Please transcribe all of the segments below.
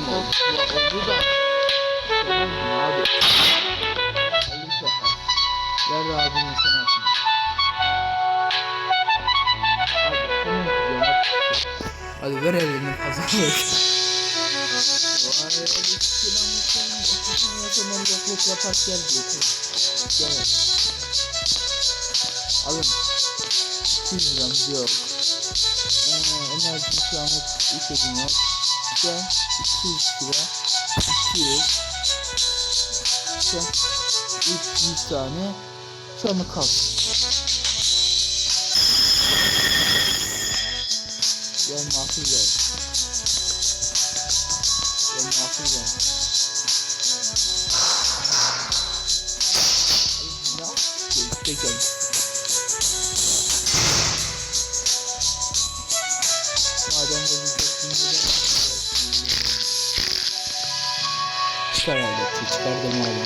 mi oldu? Ya oldu da. Mı abi? Alırsa Ver abinin sen atma. Hadi ver elini kazanır. Vay tamam yokluk yapar gel diyor. Gel. Alın. 200 liramız yok. Ee, enerji şu anlık istediğim yok. Sen 200 lira. 200. Sen 300 tane. Sonra kal. Gel mahsul. Gel Elbette, çıkar deme abi.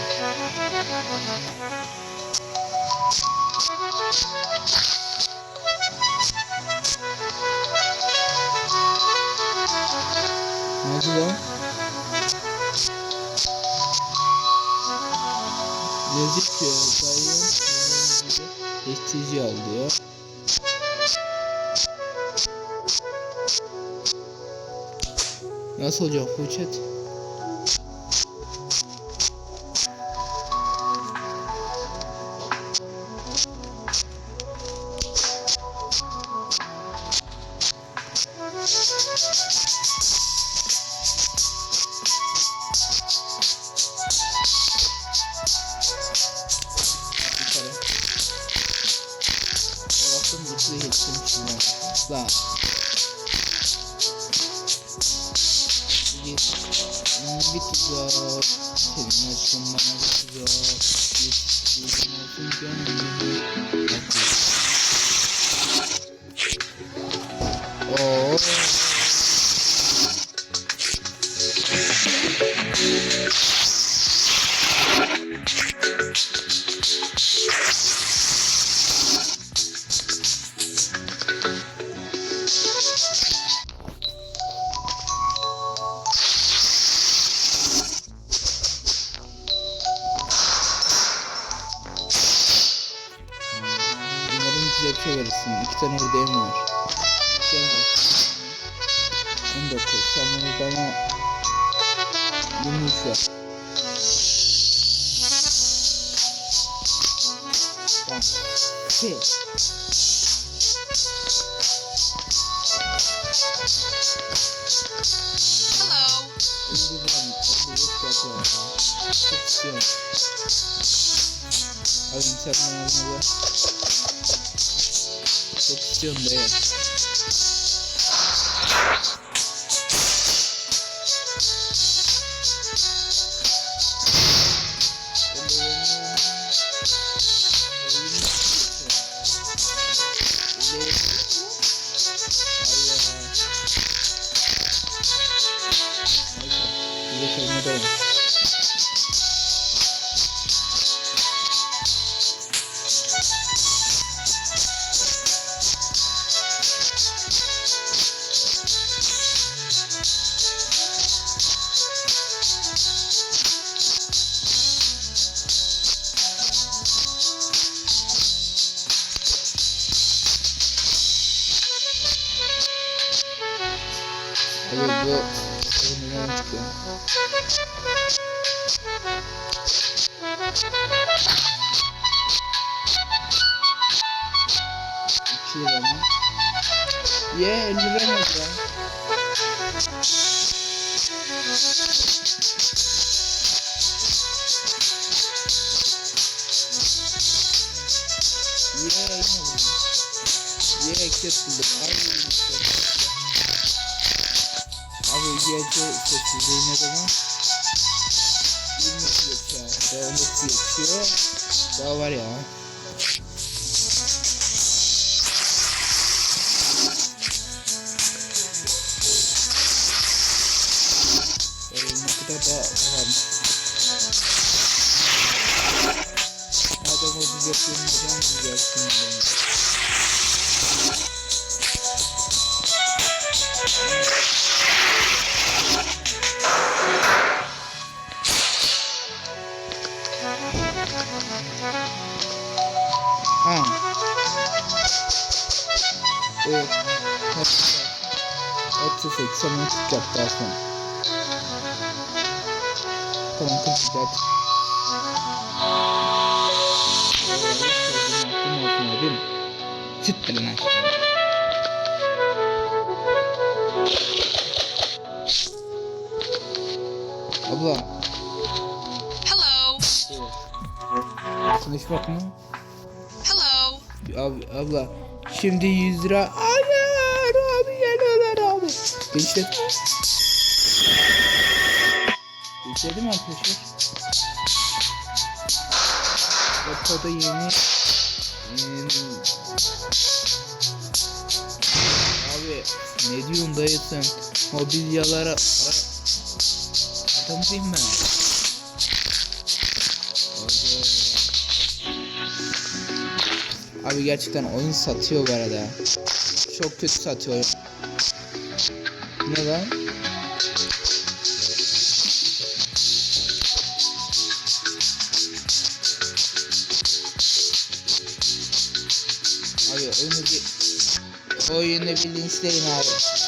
Oldu lan? Yazık ki dayım Estici al diyor. Nasıl olacak bu chat? Senin aşkın bana bir tuzak. Yetiştiğim olsun gönlümü. Oo. Umarım şey verirsin. İki tane hediyem var. Sen var. 19. Sen bunu bana 23 ver. Tamam. Şey. Hello. 50 gram, 55 fiyatı var. Çok istiyorum. İstiyorum. Bu elinden çıkıyor. İki lira mı? Ye 50 lira mı ya? Ye yine mi? Ye eklet buldum. Ay işte. Abi gece seçildiği ne zaman? 22 geçiyor. Daha 19 geçiyor. Daha var ya. Kadar da varmış. Madem o düz yapıyor, neden yapsın sonra kırk yap daha sonra. Tamam kırk yap. Süt lan. Abla. Hello. Konuşmak mı? Hello. Abi, abla. Şimdi 100 lira. Abi. Gençler. Gençler mi arkadaşlar? Depoda yeni. Abi ne diyorsun dayı sen? Mobilyalara para adam değil mi? Abi. Gerçekten oyun satıyor bu arada. Çok kötü satıyor. Ne lan? Abi bir oyunu bir linçleyin abi.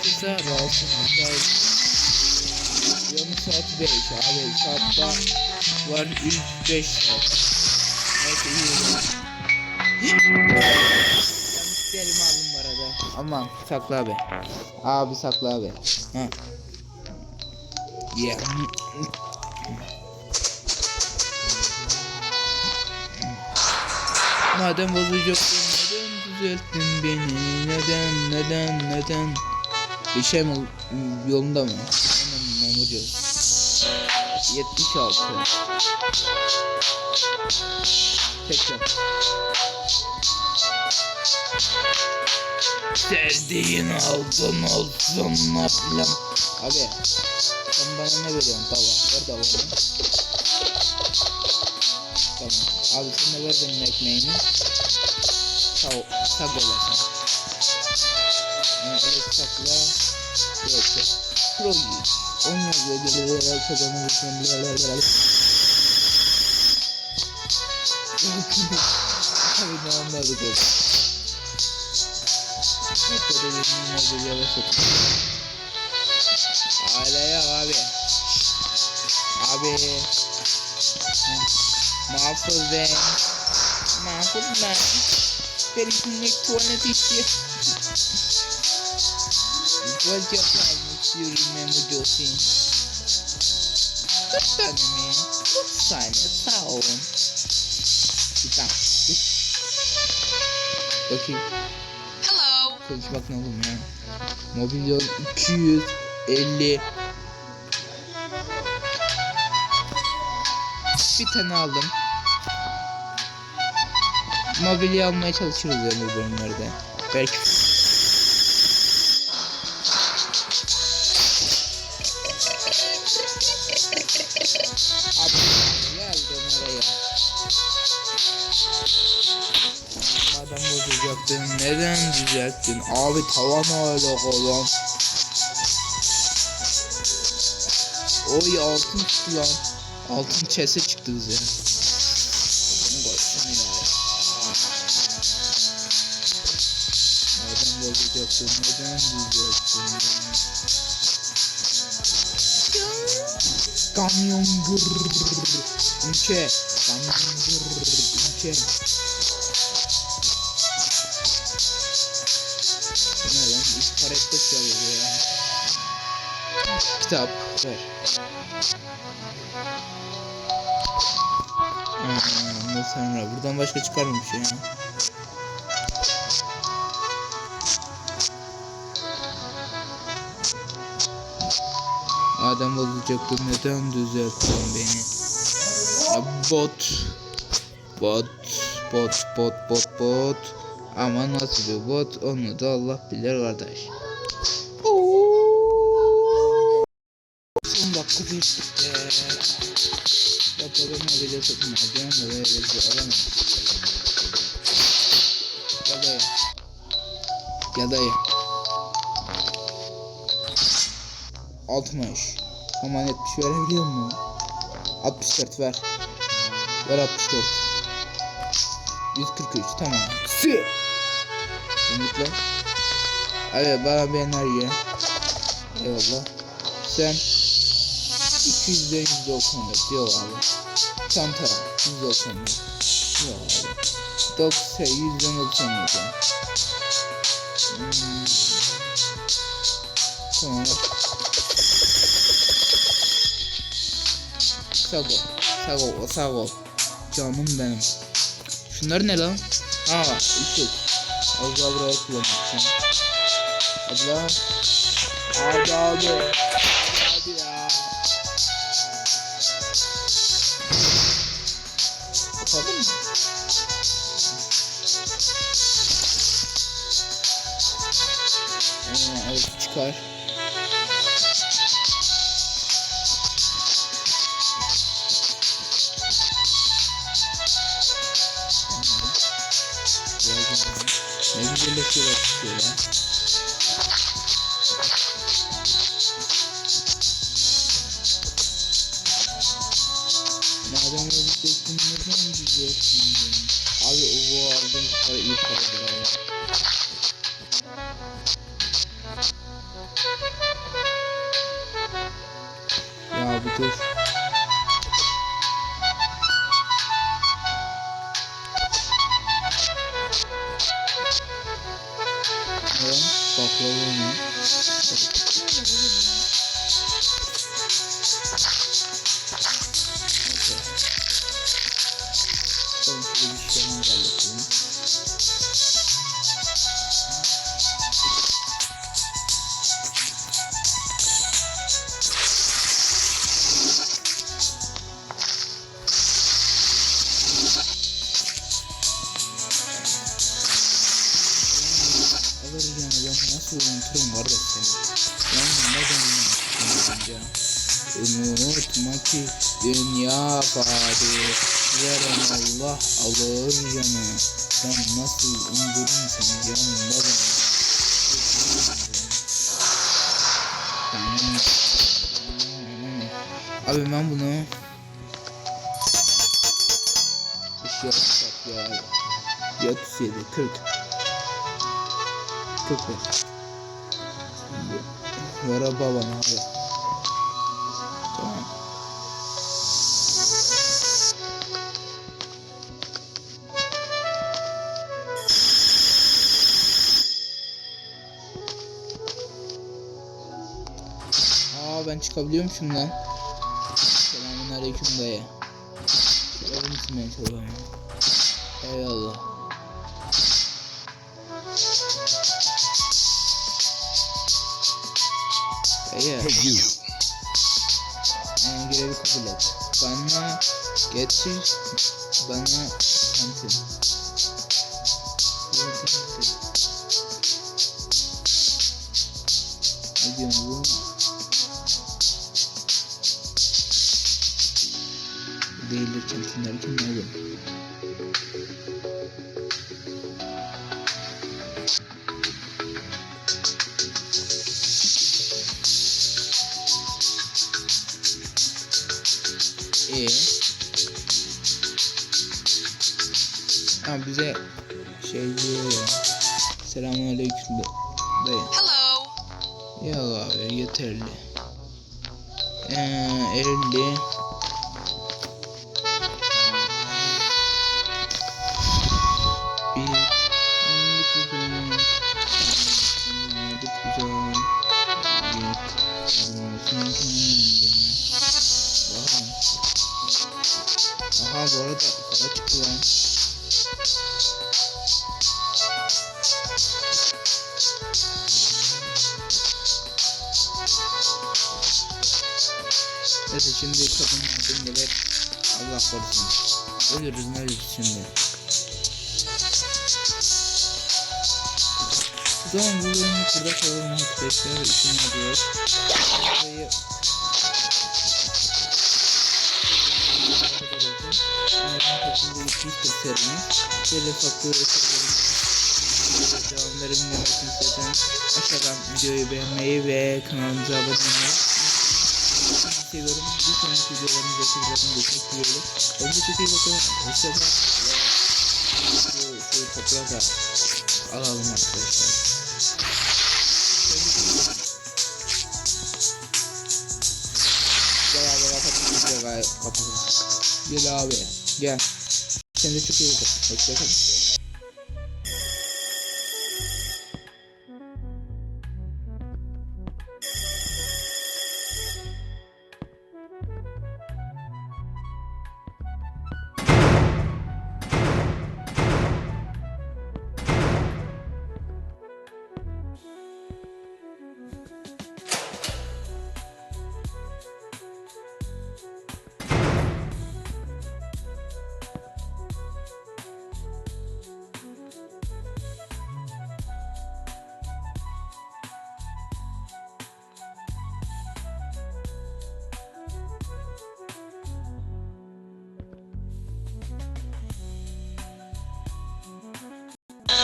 Yapıyorsa rahatsız tutar. Yanı saat 5 abi saatte var ilk 5 saat. Neyse iyi. Yanlış derim abim bu arada. Aman sakla abi. Abi sakla abi. Ha. Yeah. Madem neden düzelttin beni neden neden neden Bir şey mi yolunda mı? Hemen memucu 76 Tekrar Sevdiğin aldın olsun ablam Abi sen bana ne veriyorsun tava ver tavanı Tamam. Abi sen de ver benim ekmeğimi. Sağ ol. Sağ olasın. Yani evet sakla. Yok yok. Pro yüz. On yazıyor. Böyle kazanırsın. Abi ne anladık o. Hatta da yemin oldu yavaş ol. Aileye abi. Abi. Mahfuz ben. Mahfuz ben. Benim tuvalet istiyor. What your promise you remember those things? Good tane mi? Good tane sağ olun. Tane. Bakayım. Hello. Konuşmak ne oğlum ya? Mobilya 250 Bir tane aldım. Mobilya almaya çalışırız yani bu bölümlerde. Belki neden düzelttin? Abi tavan öyle kolon. Oy altın çıktı lan. Altın çese çıktı ya. Nereden bozacaksın? Neden düzelttin? Kamyon gırrrr. Ülke. Kamyon gırrrr. Ülke. Kitap ver. Ondan sonra buradan başka çıkar mı bir şey ya? Adam olacaktı neden düzelttin beni? Ya bot. Bot. Bot bot bot bot. Ama nasıl bir bot onu da Allah bilir kardeş. Yapalım ne bile tutmayacağım bir alamam. Gel dayı. Gel dayı. 60. Aman 70 verebiliyor mu? 64 ver. Ver 64. 143 tamam. Si. Umutla. Evet bana bir enerji. Eyvallah. Sen 200'de 194 yok abi. Çanta 194 yok abi. 90 100'den 97. Hmm. Sağ ol. Sağ ol. Canım benim. Şunlar ne lan? Aa ışık. Az daha buraya kullanacağım. Hadi lan. Hadi abi. Çıkar. Ne güzel de şeyler çıkıyor lan. Madem öleceksin neden güzelsin benim? Abi o bu aldığım para iyi ya. Ya ben nasıl unuturum kardeş seni. Ben neden unuturum ya. Unutma ki dünya fani Yarın Allah alır canı. Ben nasıl unuturum seni yanımda ben Abi ben bunu Işığa sat ya abi 37 40 40 ver bana abi Tamam Aa ben çıkabiliyormuşum lan. Selamun aleyküm dayı. Çıkabilir misin ben çalıyorum? Eyvallah. Dayı. Hey, you. En görevi kabul et. Bana getir. Bana kantin. Ne diyorsun bu? Değildir kantin derken ne bize şey diyor ya. Selamünaleyküm. Dayı. Hello. Ya abi yeterli. Ee, 50 Bir Biteceğim Biteceğim Aha bu arada para çıktı lan Neyse şimdi kadın malzeme gelir Allah korusun. Ölürüz ne ölürüz şimdi O zaman bu bölümü burada kalalım arkadaşlar işim arıyor Burayı hepsinde gitmiştir serimiz Böyle farklı serilerimiz Devamlarımı dinlemesini isterseniz aşağıdan videoyu beğenmeyi ve kanalımıza abone olmayı seviyorum. Bir sonraki videolarımızda sizlerden görüşmek dileğiyle. Önce çok iyi bakın. Hoşçakalın. Şu, şu toprağı da alalım arkadaşlar. Gel abi kapatalım. Gel abi. Gel de çok iyi bakın. Hoşçakalın.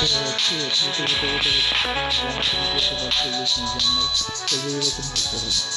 Evet, evet, evet, evet, evet, evet. Ben şimdi bu kadar söylüyorsunuz canlar. Size iyi bakın. Hoşçakalın.